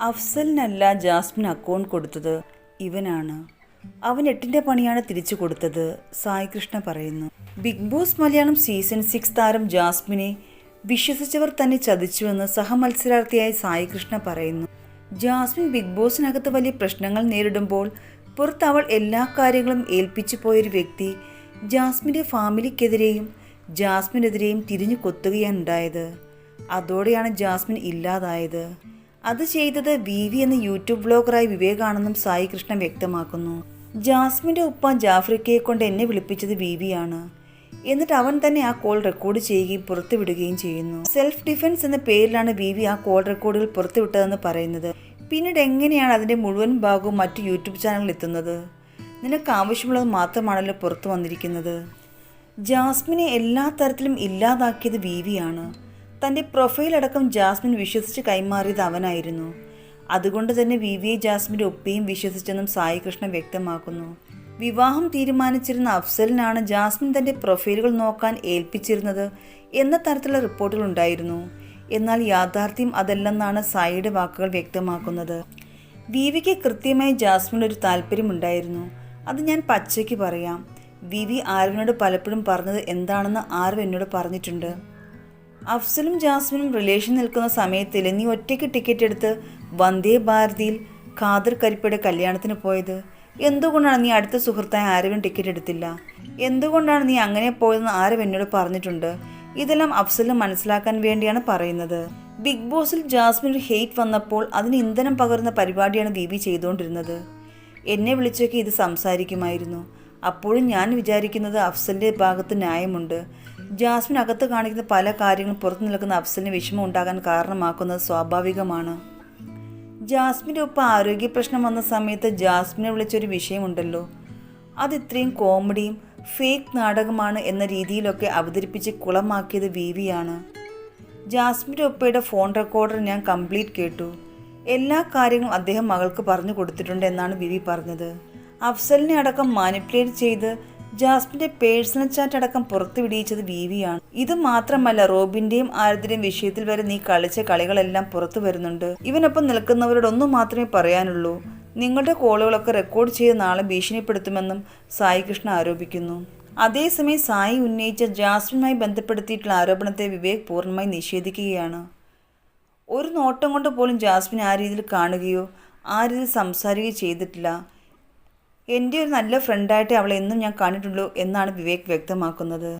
അഫ്സലിനല്ല Jasmine account കൊടുത്തത് ഇവനാണ്. അവൻ എട്ടിന്റെ പണിയാണ് തിരിച്ചു കൊടുത്തത് സായി കൃഷ്ണ പറയുന്നു. Big Boss Malayalam season six താരം ജാസ്മിനെ വിശ്വസിച്ചവർ തന്നെ ചതിച്ചുവെന്ന് സഹമത്സരാർത്ഥിയായ സായി കൃഷ്ണ പറയുന്നു. ജാസ്മിൻ ബിഗ് ബോസിനകത്ത് വലിയ പ്രശ്നങ്ങൾ നേരിടുമ്പോൾ പുറത്ത് അവൾ എല്ലാ കാര്യങ്ങളും ഏൽപ്പിച്ചു പോയൊരു വ്യക്തി ജാസ്മിന്റെ ഫാമിലിക്കെതിരെയും ജാസ്മിനെതിരെയും തിരിഞ്ഞു കൊത്തുകയാണ് ഉണ്ടായത്. അതോടെയാണ് ജാസ്മിൻ ഇല്ലാതായത്. അത് ചെയ്തത് വി വി എന്ന യൂട്യൂബ് ബ്ലോഗറായി വിവേകാണെന്നും സായി കൃഷ്ണൻ വ്യക്തമാക്കുന്നു. ജാസ്മിന്റെ ഉപ്പ ജാഫ്രിക്കയെ കൊണ്ട് എന്നെ വിളിപ്പിച്ചത് വി വി ആണ് എന്നിട്ട് അവൻ തന്നെ ആ കോൾ റെക്കോർഡ് ചെയ്യുകയും പുറത്തുവിടുകയും ചെയ്യുന്നു. സെൽഫ് ഡിഫൻസ് എന്ന പേരിലാണ് വി വി ആ കോൾ റെക്കോർഡുകൾ പുറത്തുവിട്ടതെന്ന് പറയുന്നത്. പിന്നീട് എങ്ങനെയാണ് അതിന്റെ മുഴുവൻ ഭാഗവും മറ്റ് യൂട്യൂബ് ചാനലിൽ എത്തുന്നത്? നിനക്ക് ആവശ്യമുള്ളത് മാത്രമാണല്ലോ പുറത്തു വന്നിരിക്കുന്നത്. ജാസ്മിനെ എല്ലാ തരത്തിലും ഇല്ലാതാക്കിയത് വി വി ആണ് തന്റെ പ്രൊഫൈൽ അടക്കം ജാസ്മിൻ വിശ്വസിച്ച് കൈമാറിയത് അവനായിരുന്നു. അതുകൊണ്ട് തന്നെ വി വി ജാസ്മിന്റെ ഒപ്പയും വിശ്വസിച്ചെന്നും സായി കൃഷ്ണ വ്യക്തമാക്കുന്നു. വിവാഹം തീരുമാനിച്ചിരുന്ന അഫ്സലിനാണ് ജാസ്മിൻ തന്റെ പ്രൊഫൈലുകൾ നോക്കാൻ ഏൽപ്പിച്ചിരുന്നത് എന്ന തരത്തിലുള്ള റിപ്പോർട്ടുകൾ ഉണ്ടായിരുന്നു. എന്നാൽ യാഥാർത്ഥ്യം അതല്ലെന്നാണ് സായിയുടെ വാക്കുകൾ വ്യക്തമാക്കുന്നത്. വിവിക്ക് കൃത്യമായി ജാസ്മിനോട് ഒരു താല്പര്യമുണ്ടായിരുന്നു. അത് ഞാൻ പച്ചയ്ക്ക് പറയാം. വി വി ആരവിനോട് പലപ്പോഴും പറഞ്ഞത് എന്താണെന്ന് ആരവ് എന്നോട് പറഞ്ഞിട്ടുണ്ട്. അഫ്സലും ജാസ്മിനും റിലേഷൻ നിൽക്കുന്ന സമയത്തിൽ നീ ഒറ്റയ്ക്ക് ടിക്കറ്റ് എടുത്ത് വന്ദേ ഭാരതിയിൽ ഖാദർ കരിപ്പയുടെ കല്യാണത്തിന് പോയത്? എന്തുകൊണ്ടാണ് നീ അടുത്ത സുഹൃത്തായ ആരവൻ ടിക്കറ്റ് എടുത്തില്ല? എന്തുകൊണ്ടാണ് നീ അങ്ങനെ പോയതെന്ന് ആരവ് എന്നോട് പറഞ്ഞിട്ടുണ്ട്? ഇതെല്ലാം അഫ്സലിന് മനസ്സിലാക്കാൻ വേണ്ടിയാണ് പറയുന്നത്. ബിഗ് ബോസിൽ ജാസ്മിൻ ഒരു ഹെയ്റ്റ് വന്നപ്പോൾ അതിന് ഇന്ധനം പകർന്ന പരിപാടിയാണ് ബി ചെയ്തുകൊണ്ടിരുന്നത്. എന്നെ വിളിച്ചൊക്കെ ഇത് സംസാരിക്കുമായിരുന്നു. അപ്പോഴും ഞാൻ വിചാരിക്കുന്നത് അഫ്സലിന്റെ ഭാഗത്ത് ന്യായമുണ്ട്. ജാസ്മിൻ അകത്ത് കാണിക്കുന്ന പല കാര്യങ്ങളും പുറത്തു നിൽക്കുന്ന അഫ്സലിന് വിഷമം ഉണ്ടാകാൻ കാരണമാക്കുന്നത് സ്വാഭാവികമാണ്. ജാസ്മിന്റെ ഒപ്പം ആരോഗ്യ പ്രശ്നം വന്ന സമയത്ത് ജാസ്മിനെ വിളിച്ചൊരു വിഷയമുണ്ടല്ലോ. അത് ഇത്രയും കോമഡിയും ഫേക്ക് നാടകമാണ് എന്ന രീതിയിലൊക്കെ അവതരിപ്പിച്ച് കുളമാക്കിയത് വി വിയാണ് ജാസ്മിന്റെ ഒപ്പയുടെ ഫോൺ റെക്കോർഡർ ഞാൻ കംപ്ലീറ്റ് കേട്ടു. എല്ലാ കാര്യങ്ങളും അദ്ദേഹം മകൾക്ക് പറഞ്ഞു കൊടുത്തിട്ടുണ്ട് എന്നാണ് വിവി പറഞ്ഞത്. അഫ്സലിനെ അടക്കം മാനിപ്പുലേറ്റ് ചെയ്ത് ജാസ്മിന്റെ പേഴ്സണൽ ചാറ്റ് അടക്കം പുറത്തു വിടിയിച്ചത് വിവിയാണ് ഇത് മാത്രമല്ല റോബിന്റെയും ആരതിന്റെയും വിഷയത്തിൽ വരെ നീ കളിച്ച കളികളെല്ലാം പുറത്തു വരുന്നുണ്ട്. ഇവനൊപ്പം നിൽക്കുന്നവരോട് ഒന്നും മാത്രമേ പറയാനുള്ളൂ. നിങ്ങളുടെ കോളുകളൊക്കെ റെക്കോർഡ് ചെയ്ത് നാളെ ഭീഷണിപ്പെടുത്തുമെന്നും സായി കൃഷ്ണ ആരോപിക്കുന്നു. അതേസമയം സായി ഉന്നയിച്ച ജാസ്മിനുമായി ബന്ധപ്പെടുത്തിയിട്ടുള്ള ആരോപണത്തെ വിവേക് പൂർണമായി നിഷേധിക്കുകയാണ്. ഒരു നോട്ടം കൊണ്ട് പോലും ജാസ്മിൻ ആ രീതിയിൽ കാണുകയോ ആ രീതിയിൽ സംസാരിക്കുകയോ ചെയ്തിട്ടില്ല. എന്റെ ഒരു നല്ല ഫ്രണ്ടായിട്ട് അവളെ എന്നും ഞാൻ കണ്ടിട്ടുള്ളൂ എന്നാണ് വിവേക് വ്യക്തമാക്കുന്നത്.